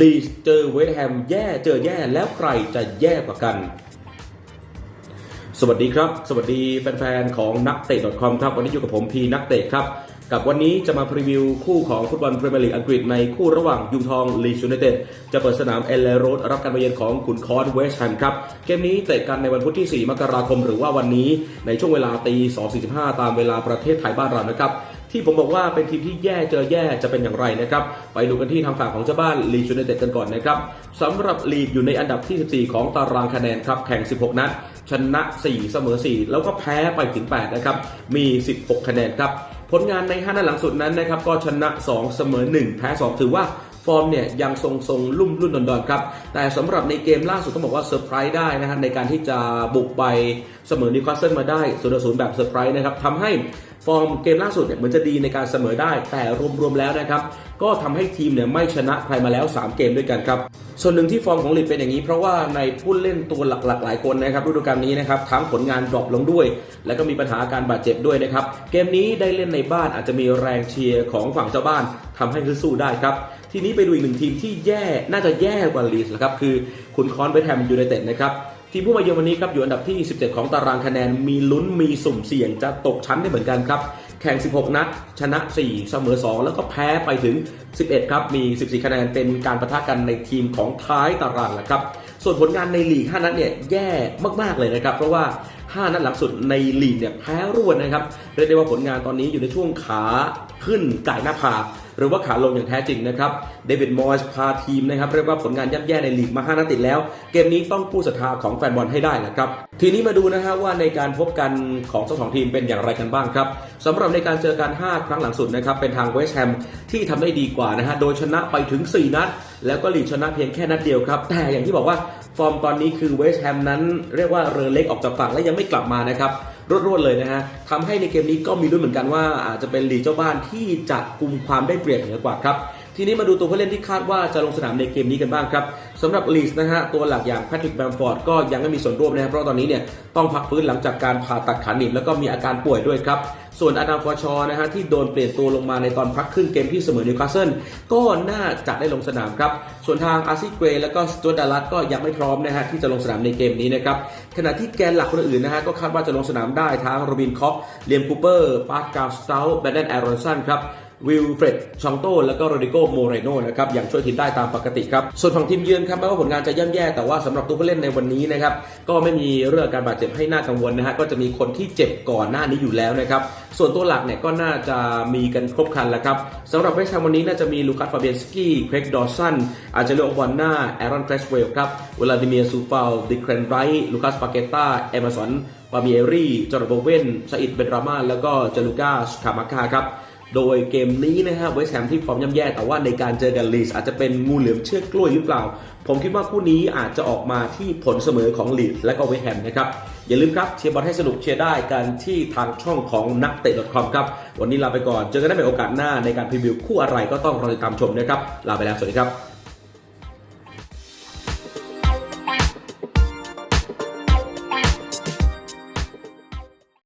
ลีสเจอเวสแฮมแย่เจอแย่แล้วใครจะแย่กว่ากัน สวัสดีครับ สวัสดีแฟนๆ ของนักเตะ .com ครับ วันนี้อยู่กับผมพีนักเตะครับ กับวันนี้จะมาพรีวิวคู่ของฟุตบอลพรีเมียร์ลีกอังกฤษในคู่ระหว่างยูทองลีชูเนเต็ดจะเปิดสนามเอลเลโรดรับการมาเยือนของขุนคอนเวสต์แฮมครับ เกมนี้เตะกันในวันพุธที่ 4 มกราคมหรือว่าวันนี้ในช่วงเวลาตี2.45 ตามเวลาประเทศไทยบ้านเรานะครับ ที่ผมบอกว่าเป็นทีมที่แย่เจอแย่จะเป็นอย่างไรนะครับ ไปดูกันที่ทางฝั่งของเจ้าบ้านลีชูเนเต็ดกันก่อนนะครับสำหรับลีดอยู่ในอันดับที่ 14 ของตารางคะแนนครับ แข่ง 16 นัด ชนะ 4 เสมอ 4 แล้วก็แพ้ไปถึง 8 นะครับ มี 16 คะแนนครับ ผลงานใน 5 นัดหลังสุดนั้นนะครับ ก็ชนะ 2 เสมอ 1 แพ้ 2 ถือว่า ฟอร์มเนี่ยยังทรงทรงๆลุ่มรุ่นดอนๆครับ แต่สำหรับในเกมล่าสุดต้องบอกว่าเซอร์ไพรส์ได้นะฮะในการที่จะบุกไปเสมอนิวคาสเซิลมาได้ศูนย์แบบเซอร์ไพรส์นะครับทำให้ฟอร์มเกมล่าสุดเนี่ยเหมือนจะดีในการเสมอได้ แต่รวมๆแล้วนะครับ ก็ทำให้ทีมเนี่ยไม่ชนะใครมาแล้ว 3 เกมด้วยกันครับ ส่วนหนึ่งที่ฟอร์มของลีดเป็นอย่างนี้ เพราะว่าในผู้เล่นตัวหลักๆ หลายคนนะครับฤดูกาลนี้นะครับทั้งผลงานดรอปลงด้วย แล้วก็มีปัญหาการบาดเจ็บด้วยนะครับเกมนี้ได้เล่นในบ้านอาจจะมีแรงเชียร์ของฝั่งเจ้าบ้านทำให้ฮึดสู้ได้ครับทีนี้ไปดูอีกหนึ่งทีมที่แย่น่าจะแย่กว่าลีดนะครับคือคุณคอนเวสต์แฮมยูไนเต็ดนะครับทีมผู้มาเยือนวันนี้ครับอยู่อันดับที่ 17 ของตารางคะแนนมีลุ้นมีสุ่มเสี่ยงจะตกชั้นได้เหมือนกันครับ แข่ง 16 นัด ชนะ 4 เสมอ 2 แล้วก็แพ้ไปถึง 11 ครับ มี 14 คะแนนเป็นการประทะกันในทีมของท้ายตารางแหละครับ ส่วนผลงานในลีก 5 นัดเนี่ยแย่มาก ๆ เลยนะครับ เพราะว่า 5 นัดหลังสุดในลีกเนี่ยแพ้รวดนะครับ เรียกได้ว่าผลงานตอนนี้อยู่ในช่วงขาขึ้นไก่หน้าผาก หรือว่าขาลงอย่างแท้จริงนะครับเดวิดมอยส์พาทีมนะครับเรียกว่าผลงานย่ำแย่ในลีกมา5นัดติดแล้ว เกมนี้ต้องกู้ศรัทธาของแฟนบอลให้ได้นะครับทีนี้มาดูนะฮะว่าในการพบกันของทั้งสองทีมเป็นอย่างไรกันบ้างครับสำหรับในการเจอกัน 5 ครั้งหลังสุดนะครับเป็นทางเวสต์แฮมที่ทำได้ดีกว่านะฮะโดยชนะไปถึง 4 นัด แล้วก็ลีกชนะเพียงแค่นัดเดียวครับ แต่อย่างที่บอกว่าฟอร์มตอนนี้คือเวสต์แฮมนั้นเรียกว่าเรือเล็กออกจากฝั่งและยังไม่กลับมานะครับ รวดๆเลยนะฮะทำให้ในเกมนี้ก็มีลุ้นเหมือนกันว่าอาจจะเป็นลีกเจ้าบ้านที่จะกุมความได้เปรียบเหนือกว่าครับ ทีนี้มาดูตัวผู้เล่นที่คาดว่าจะลงสนามในเกมนี้กันบ้างครับสำหรับลีสนะฮะตัวหลักอย่างแพทริกแบมฟอร์ดก็ยังไม่มีส่วนร่วมนะครับเพราะตอนนี้เนี่ยต้องพักฟื้นหลังจากการผ่าตัดขาหนีบแล้วก็มีอาการป่วยด้วยครับส่วนอาดามฟอร์ชอนะฮะที่โดนเปลี่ยนตัวลงมาในตอนพักครึ่งเกมที่เสมอนิวคาสเซิลก็น่าจะได้ลงสนามครับ ส่วนทางอาร์ซี่เกรย์แล้วก็สจวตดารัสก็ยังไม่พร้อมนะฮะที่จะลงสนามในเกมนี้นะครับขณะที่แกนหลักคนอื่นนะฮะก็คาดว่าจะลงสนามได้ทั้งโรบินคอกเลียมคูเปอร์ปาร์กาสเตลแบนเดนแอรอนสันครับ วิลเฟรดชองโตแล้วก็โรดิโกโมเรโนนะครับยังช่วยทีมได้ตามปกติครับ ส่วนฝั่งทีมเยือนครับแม้ว่าผลงานจะย่ำแย่แต่ว่าสำหรับตัวผู้เล่นในวันนี้นะครับก็ไม่มีเรื่องการบาดเจ็บให้น่ากังวลนะฮะก็จะมีคนที่เจ็บก่อนหน้านี้อยู่แล้วนะครับส่วนตัวหลักเนี่ยก็น่าจะมีกันครบครันแล้วครับสำหรับเวสต์แฮมวันนี้น่าจะมีลูคัสฟาเบียนสกี้เครกดอสันอาจจะเลโอบอนนาแอรอนแครชเวลครับวลาดิเมียซูฟาลดิเครนไรท์ลูคัสปาเกต้าเอเมอร์สันปาเมียรี่จอร์โบเวนซาอิดเบนรามาแล้วก็จาลูกาสคามาคาครับ โดยเกมนี้นะครับเวสต์แฮมที่ฟอร์มย่ำแย่แต่ว่าในการเจอกันลีสอาจจะเป็นงูเหลือมเชือกกล้วยหรือเปล่า ผมคิดว่าคู่นี้อาจจะออกมาที่ผลเสมอของลีสและก็เวสต์แฮมนะครับ อย่าลืมครับเชียร์บอลให้สนุกเชียร์ได้กันที่ทางช่องของนักเตะ .com ครับ วันนี้ลาไปก่อนเจอกันได้ในโอกาสหน้าในการพรีวิวคู่อะไรก็ต้องรอติดตามชมนะครับลาไปแล้วสวัสดีครับ